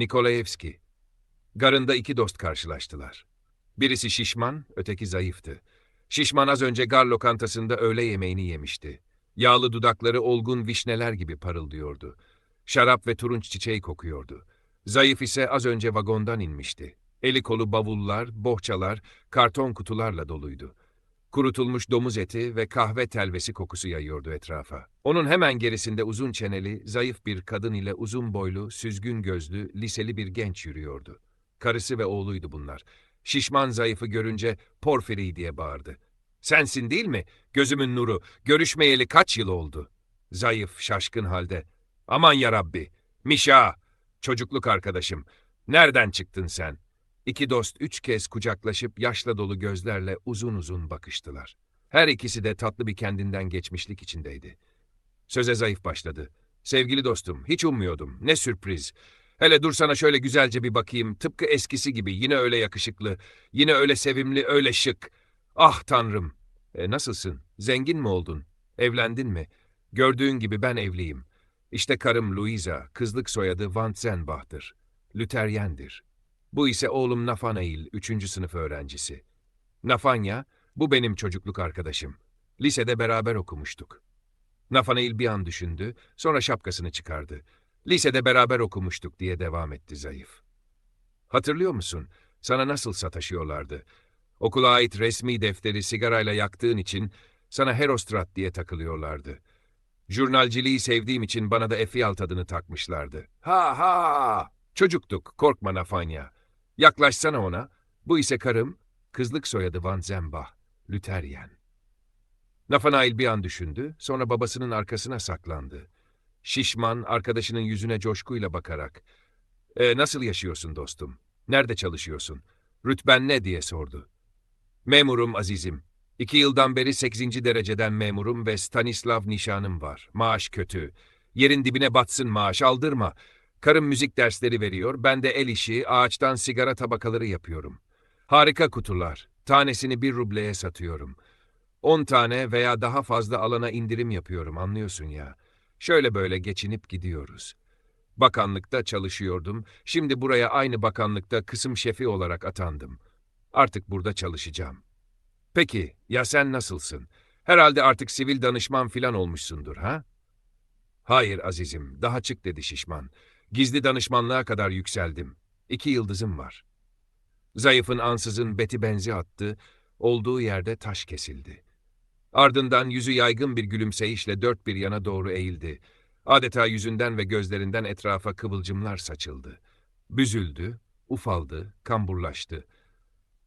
Nikolaevski. Garında iki dost karşılaştılar. Birisi şişman, öteki zayıftı. Şişman az önce gar lokantasında öğle yemeğini yemişti. Yağlı dudakları olgun vişneler gibi parıldıyordu. Şarap ve turunç çiçeği kokuyordu. Zayıf ise az önce vagondan inmişti. Eli kolu bavullar, bohçalar, karton kutularla doluydu. Kurutulmuş domuz eti ve kahve telvesi kokusu yayıyordu etrafa. Onun hemen gerisinde uzun çeneli, zayıf bir kadın ile uzun boylu, süzgün gözlü, liseli bir genç yürüyordu. Karısı ve oğluydu bunlar. Şişman zayıfı görünce Porfiri diye bağırdı. Sensin değil mi? Gözümün nuru. Görüşmeyeli kaç yıl oldu? Zayıf, şaşkın halde. Aman yarabbi. Mişa, çocukluk arkadaşım. Nereden çıktın sen? İki dost üç kez kucaklaşıp yaşla dolu gözlerle uzun uzun bakıştılar. Her ikisi de tatlı bir kendinden geçmişlik içindeydi. Söze zayıf başladı. Sevgili dostum, hiç ummuyordum. Ne sürpriz. Hele dur sana şöyle güzelce bir bakayım. Tıpkı eskisi gibi yine öyle yakışıklı, yine öyle sevimli, öyle şık. Ah tanrım. E, nasılsın? Zengin mi oldun? Evlendin mi? Gördüğün gibi ben evliyim. İşte karım Louisa, kızlık soyadı Van Zenbach'tır. Lüteryendir. Bu ise oğlum Nathanael, üçüncü sınıf öğrencisi. Nafanya, bu benim çocukluk arkadaşım. Lisede beraber okumuştuk. Nathanael bir an düşündü, sonra şapkasını çıkardı. Lisede beraber okumuştuk diye devam etti zayıf. Hatırlıyor musun? Sana nasıl sataşıyorlardı? Okula ait resmi defteri sigarayla yaktığın için sana Herostrat diye takılıyorlardı. Jurnalciliği sevdiğim için bana da Efiyalt adını takmışlardı. Ha ha! Çocuktuk, korkma Nafanya. Yaklaşsana ona. Bu ise karım, kızlık soyadı Van Zembach, Lüteryen. Nathanael bir an düşündü, sonra babasının arkasına saklandı. Şişman, arkadaşının yüzüne coşkuyla bakarak, "E, nasıl yaşıyorsun dostum? Nerede çalışıyorsun? Rütben ne?" diye sordu. Memurum azizim. İki yıldan beri 8. dereceden memurum ve Stanislav nişanım var. Maaş kötü. Yerin dibine batsın maaş aldırma. Karım müzik dersleri veriyor, ben de el işi, ağaçtan sigara tabakaları yapıyorum. Harika kutular. Tanesini bir rubleye satıyorum. On tane veya daha fazla alana indirim yapıyorum, anlıyorsun ya. Şöyle böyle geçinip gidiyoruz. Bakanlıkta çalışıyordum, şimdi buraya aynı bakanlıkta kısım şefi olarak atandım. Artık burada çalışacağım. Peki, ya sen nasılsın? Herhalde artık sivil danışman filan olmuşsundur, ha? Hayır azizim, daha çık dedi şişman. Gizli danışmanlığa kadar yükseldim. İki yıldızım var. Zayıfın ansızın beti benzi attı, olduğu yerde taş kesildi. Ardından yüzü yaygın bir gülümseyişle dört bir yana doğru eğildi. Adeta yüzünden ve gözlerinden etrafa kıvılcımlar saçıldı. Büzüldü, ufaldı, kamburlaştı.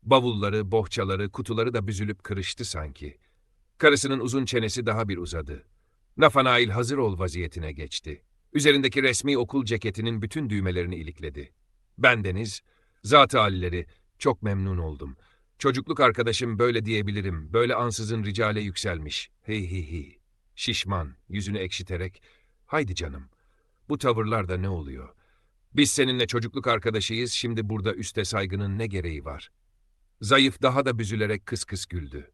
Bavulları, bohçaları, kutuları da büzülüp kırıştı sanki. Karısının uzun çenesi daha bir uzadı. Nathanael hazır ol vaziyetine geçti. Üzerindeki resmi okul ceketinin bütün düğmelerini ilikledi. Bendeniz, zat halileri, çok memnun oldum. Çocukluk arkadaşım böyle diyebilirim, böyle ansızın ricale yükselmiş. Hey hey hey. Şişman, yüzünü ekşiterek, haydi canım. Bu tavırlarda ne oluyor? Biz seninle çocukluk arkadaşıyız, şimdi burada üste saygının ne gereği var? Zayıf daha da büzülerek kıs kıs güldü.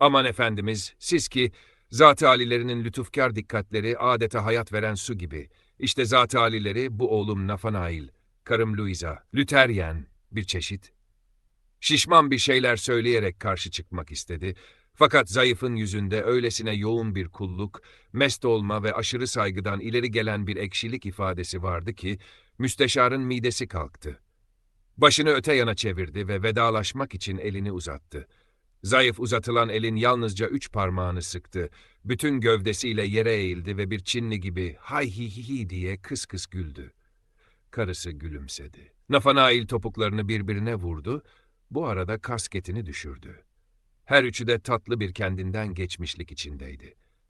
Aman efendimiz, siz ki Zat-ı alilerinin lütufkar dikkatleri adeta hayat veren su gibi. İşte zat-ı alileri bu oğlum Nathanael, karım Louisa, Lüteryen bir çeşit. Şişman bir şeyler söyleyerek karşı çıkmak istedi. Fakat zayıfın yüzünde öylesine yoğun bir kulluk, mest olma ve aşırı saygıdan ileri gelen bir ekşilik ifadesi vardı ki, müsteşarın midesi kalktı. Başını öte yana çevirdi ve vedalaşmak için elini uzattı. Zayıf uzatılan elin yalnızca üç parmağını sıktı. Bütün gövdesiyle yere eğildi ve bir Çinli gibi hay hi hi hi diye kıs kıs güldü. Karısı gülümsedi. Nathanael topuklarını birbirine vurdu. Bu arada kasketini düşürdü. Her üçü de tatlı bir kendinden geçmişlik içindeydi.